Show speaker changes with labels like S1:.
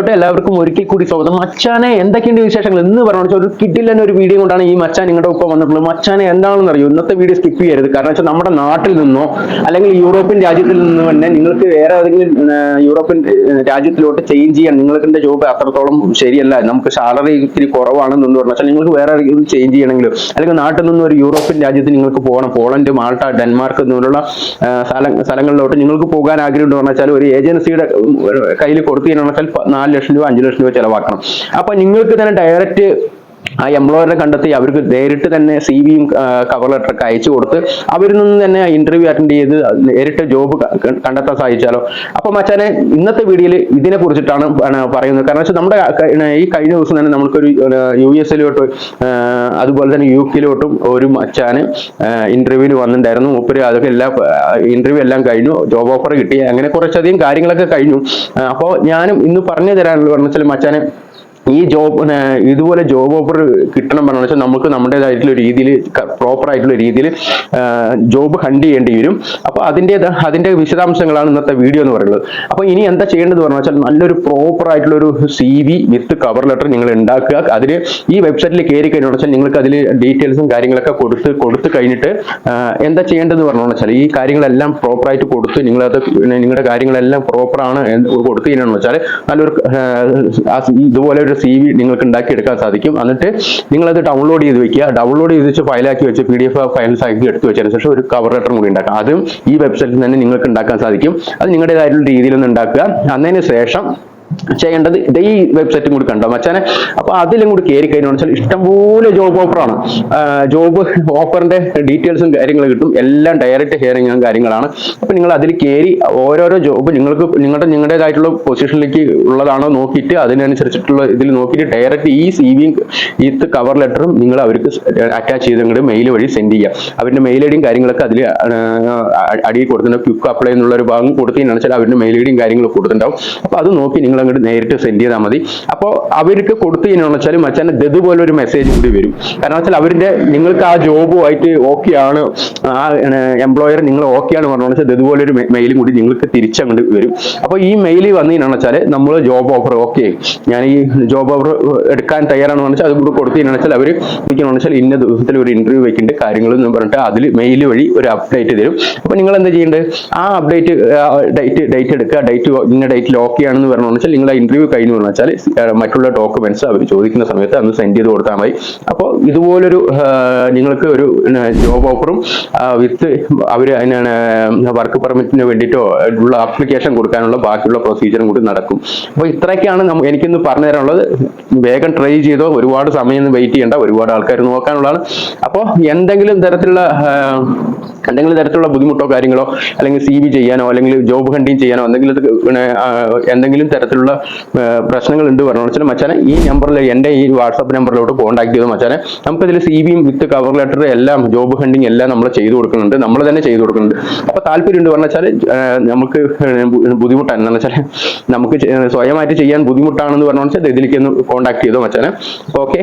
S1: എല്ലാവർക്കും ഒരിക്കൽ കൂടി സ്വാഗതം. മച്ചാനെ എന്തൊക്കെയുണ്ട് വിശേഷങ്ങൾ? എന്ന് പറഞ്ഞു ഒരു തന്നെ ഒരു വീഡിയോ കൊണ്ടാണ് ഈ മച്ചാൻ നിങ്ങളുടെ ഒപ്പം വന്നിട്ടുള്ളത്. മച്ചാനെ എന്താണെന്ന് അറിയോ ഇന്നത്തെ വീഡിയോ സ്കിപ്പ് ചെയ്യരുത്. കാരണം വെച്ചാൽ നമ്മുടെ നാട്ടിൽ നിന്നോ അല്ലെങ്കിൽ യൂറോപ്യൻ രാജ്യത്തിൽ നിന്ന് തന്നെ നിങ്ങൾക്ക് വേറെ ഏതെങ്കിലും യൂറോപ്യൻ രാജ്യത്തിലോട്ട് ചേഞ്ച് ചെയ്യാൻ നിങ്ങൾക്ക് ജോബ് അത്രത്തോളം ശരിയല്ല. നമുക്ക് സാലറി ഇത്തിരി കുറവാണെന്ന് പറഞ്ഞാൽ നിങ്ങൾക്ക് വേറെ ഏതെങ്കിലും ചേഞ്ച് ചെയ്യണമെങ്കിലും? അല്ലെങ്കിൽ നാട്ടിൽ നിന്ന് ഒരു യൂറോപ്യൻ രാജ്യത്ത് നിങ്ങൾക്ക് പോകണം. പോളണ്ട് മാൾട്ട ഡെൻമാർക്ക് സ്ഥല സ്ഥലങ്ങളിലോട്ട് നിങ്ങൾക്ക് പോകാൻ ആഗ്രഹം എന്ന് പറഞ്ഞാൽ ഒരു ഏജൻസിയുടെ കയ്യിൽ കൊടുത്തു കഴിഞ്ഞാൽ നാല് ലക്ഷം രൂപ അഞ്ച് ലക്ഷം രൂപ ചെലവാക്കണം. അപ്പൊ നിങ്ങൾക്ക് തന്നെ ഡയറക്റ്റ് ആ എംപ്ലോയറെ കണ്ടെത്തി അവർക്ക് നേരിട്ട് തന്നെ സി വിയും കവർ ലെറ്ററൊക്കെ അയച്ചു കൊടുത്ത് അവരിൽ നിന്ന് തന്നെ ഇന്റർവ്യൂ അറ്റൻഡ് ചെയ്ത് നേരിട്ട് ജോബ് കണ്ടെത്താൻ സാധിച്ചാലോ? അപ്പൊ മച്ചാനെ ഇന്നത്തെ വീഡിയോയിൽ ഇതിനെ കുറിച്ചിട്ടാണ് പറയുന്നത്. കാരണം വെച്ചാൽ നമ്മുടെ ഈ കഴിഞ്ഞ ദിവസം തന്നെ നമുക്കൊരു യു എസിലോട്ട് അതുപോലെ തന്നെ യു കെയിലോട്ടും ഒരു മച്ചാന് ഇന്റർവ്യൂവിന് വന്നിട്ടുണ്ടായിരുന്നു. മൂപ്പര് അതൊക്കെ എല്ലാ ഇന്റർവ്യൂ എല്ലാം കഴിഞ്ഞു. ജോബ് ഓഫർ കിട്ടി. അങ്ങനെ കുറച്ചധികം കാര്യങ്ങളൊക്കെ കഴിഞ്ഞു. അപ്പോൾ ഞാനും ഇന്ന് പറഞ്ഞു തരാനുള്ള പറഞ്ഞാൽ മച്ചാനെ ഈ ജോബ് ഇതുപോലെ ജോബ് ഓഫർ കിട്ടണം പറഞ്ഞു വെച്ചാൽ നമുക്ക് നമ്മുടേതായിട്ടുള്ള രീതിയിൽ പ്രോപ്പർ ആയിട്ടുള്ള രീതിയിൽ ജോബ് ഹണ്ട് ചെയ്യേണ്ടി വരും. അപ്പൊ അതിന്റെ അതിന്റെ വിശദാംശങ്ങളാണ് ഇന്നത്തെ വീഡിയോ എന്ന് പറയുന്നത്. അപ്പോൾ ഇനി എന്താ ചെയ്യേണ്ടത് പറഞ്ഞു വെച്ചാൽ നല്ലൊരു പ്രോപ്പർ ആയിട്ടുള്ള ഒരു C V with cover letter നിങ്ങൾ ഉണ്ടാക്കുക. അതിന് ഈ വെബ്സൈറ്റിൽ കയറി കഴിഞ്ഞു വെച്ചാൽ നിങ്ങൾക്ക് അതിൽ ഡീറ്റെയിൽസും കാര്യങ്ങളൊക്കെ കൊടുത്ത് കൊടുത്തു കഴിഞ്ഞിട്ട് എന്താ ചെയ്യേണ്ടത് പറഞ്ഞു വെച്ചാൽ ഈ കാര്യങ്ങളെല്ലാം പ്രോപ്പർ ആയിട്ട് കൊടുത്ത് നിങ്ങളത് നിങ്ങളുടെ കാര്യങ്ങളെല്ലാം പ്രോപ്പറാണ് കൊടുത്തു കഴിഞ്ഞാൽ വെച്ചാൽ നല്ലൊരു ഇതുപോലെ ഒരു സി വി നിങ്ങൾക്ക് ഉണ്ടാക്കി എടുക്കാൻ സാധിക്കും. എന്നിട്ട് നിങ്ങളത് ഡൗൺലോഡ് ചെയ്ത് വെക്കുക. ഡൗൺലോഡ് ചെയ്ത് വെച്ച് ഫയലാക്കി വെച്ച് പി ഡി എഫ് ഫയൽസ് ആക്കി എടുത്ത് വെച്ചതിന് ശേഷം ഒരു കവർ ലെറ്റർ കൂടി ഉണ്ടാക്കാം അതും ഈ വെബ്സൈറ്റിൽ തന്നെ നിങ്ങൾക്ക് ഉണ്ടാക്കാൻ സാധിക്കും. അത് നിങ്ങളുടേതായിട്ടുള്ള രീതിയിൽ ഒന്ന് ഉണ്ടാക്കുക. അതിന് ശേഷം ചെയ്യേണ്ടത് ഇതേ ഈ വെബ്സൈറ്റും കൂടി കണ്ടോ മച്ചാനെ? അപ്പൊ അതിലും കൂടി കയറി കഴിഞ്ഞാൽ വെച്ചാൽ ഇഷ്ടംപോലെ ജോബ് ഓഫറാണ് ജോബ് ഓഫറിന്റെ ഡീറ്റെയിൽസും കാര്യങ്ങളും കിട്ടും. എല്ലാം ഡയറക്റ്റ് ഹിയറിംഗും കാര്യങ്ങളാണ്. അപ്പൊ നിങ്ങൾ അതിൽ കയറി ഓരോരോ ജോബ് നിങ്ങൾക്ക് നിങ്ങളുടെ നിങ്ങളുടേതായിട്ടുള്ള പൊസിഷനിലേക്ക് ഉള്ളതാണോ നോക്കിയിട്ട് അതിനനുസരിച്ചിട്ടുള്ള ഇതിൽ നോക്കിയിട്ട് ഡയറക്റ്റ് ഈ സി വിയും ഈ കവർ ലെറ്ററും നിങ്ങൾ അവർക്ക് അറ്റാച്ച് ചെയ്ത് നിങ്ങളുടെ മെയിൽ വഴി സെൻഡ് ചെയ്യുക. അവരുടെ മെയിൽ ഐഡിയും കാര്യങ്ങളൊക്കെ അതിൽ അടിയിൽ കൊടുത്തിട്ടുണ്ട് ക്വിക്ക് അപ്ലൈ എന്നുള്ള ഒരു ഭാഗം കൊടുത്തതിനാണ് വെച്ചാൽ അവരുടെ മെയിൽ ഐഡിയും കാര്യങ്ങളും കൊടുത്തിട്ടുണ്ടാവും. അപ്പൊ അത് നോക്കി നിങ്ങൾ അങ്ങോട്ട് നേരിട്ട് സെൻഡ് ചെയ്താൽ മതി. അപ്പോൾ അവർക്ക് കൊടുത്തു കഴിഞ്ഞാൽ വെച്ചാൽ മച്ചാൻ ഇതുപോലെ ഒരു മെസ്സേജ് കൂടി വരും. കാരണം വെച്ചാൽ അവരുടെ നിങ്ങൾക്ക് ആ ജോബുമായിട്ട് ഓക്കെ ആണ്. ആ എംപ്ലോയർ നിങ്ങൾ ഓക്കെ ആണ് പറഞ്ഞു വെച്ചാൽ ഇതുപോലെ ഒരു മെയിലും കൂടി നിങ്ങൾക്ക് തിരിച്ചങ്ങോട്ട് വരും. അപ്പോൾ ഈ മെയിൽ വന്നതിനാണ് വെച്ചാൽ നമ്മൾ ജോബ് ഓഫർ ഓക്കെ ഞാൻ ഈ ജോബ് ഓഫർ എടുക്കാൻ തയ്യാറാണെന്ന് വെച്ചാൽ അത് കൂടി കഴിഞ്ഞാൽ വെച്ചാൽ അവർ വിളിക്കണമെന്ന് വെച്ചാൽ ഇന്ന ദിവസത്തിൽ ഒരു ഇന്റർവ്യൂ വെക്കുന്നുണ്ട് കാര്യങ്ങളെന്ന് പറഞ്ഞിട്ട് അതിൽ മെയിൽ വഴി ഒരു അപ്ഡേറ്റ് തരും. അപ്പോൾ നിങ്ങൾ എന്താ ചെയ്യേണ്ടത് ആ അപ്ഡേറ്റ് ഡേറ്റ് ഡേറ്റ് എടുക്കുക ഡേറ്റ് ഇന്ന ഡേറ്റിൽ ഓക്കെ ആണെന്ന് പറഞ്ഞു വെച്ചാൽ നിങ്ങൾ ഇന്റർവ്യൂ കഴിഞ്ഞു എന്ന് വെച്ചാൽ മറ്റുള്ള ഡോക്യുമെന്റ്സ് അവർ ചോദിക്കുന്ന സമയത്ത് അന്ന് സെൻഡ് ചെയ്ത് കൊടുത്താൽ മതി. അപ്പോൾ ഇതുപോലൊരു നിങ്ങൾക്ക് ഒരു ജോബ് ഓഫറും വിത്ത് അവർ അതിനാണ് വർക്ക് പെർമിറ്റിന് വേണ്ടിയിട്ടോ ഉള്ള ആപ്ലിക്കേഷൻ കൊടുക്കാനുള്ള ബാക്കിയുള്ള പ്രൊസീജിയറും കൂടി നടക്കും. അപ്പോൾ ഇത്രയൊക്കെയാണ് എനിക്കിന്ന് പറഞ്ഞു തരാനുള്ളത്. വേഗം ട്രൈ ചെയ്തോ ഒരുപാട് സമയം വെയിറ്റ് ചെയ്യേണ്ട ഒരുപാട് ആൾക്കാർ നോക്കാനുള്ളതാണ്. അപ്പോൾ എന്തെങ്കിലും തരത്തിലുള്ള എന്തെങ്കിലും തരത്തിലുള്ള ബുദ്ധിമുട്ടോ കാര്യങ്ങളോ അല്ലെങ്കിൽ സി വി ചെയ്യാനോ അല്ലെങ്കിൽ ജോബ് ഹണ്ടിങ് ചെയ്യാനോ എന്തെങ്കിലും എന്തെങ്കിലും തരത്തിലുള്ള പ്രശ്നങ്ങൾ ഉണ്ട് പറഞ്ഞു വെച്ചാൽ മച്ചാനെ ഈ നമ്പറിൽ എന്റെ ഈ വാട്സാപ്പ് നമ്പറിലോട്ട് കോൺടാക്ട് ചെയ്തു മച്ചാനെ നമുക്കിതിൽ സി വിയും വിത്ത് കവർ ലെറ്റർ എല്ലാം ജോബ് ഹണ്ടിങ് എല്ലാം നമ്മൾ ചെയ്തു കൊടുക്കുന്നുണ്ട്. നമ്മൾ തന്നെ ചെയ്തു കൊടുക്കുന്നുണ്ട്. അപ്പോൾ താല്പര്യം ഉണ്ട് പറഞ്ഞു വെച്ചാൽ നമുക്ക് ബുദ്ധിമുട്ടാണ്. എന്താണെന്ന് വെച്ചാൽ നമുക്ക് സ്വയമായിട്ട് ചെയ്യാൻ ബുദ്ധിമുട്ടാണെന്ന് പറഞ്ഞു വെച്ചാൽ ഇതിലേക്ക് ഒന്ന് കോൺടാക്ട് ചെയ്തോ മച്ചാനെ. ഓക്കെ?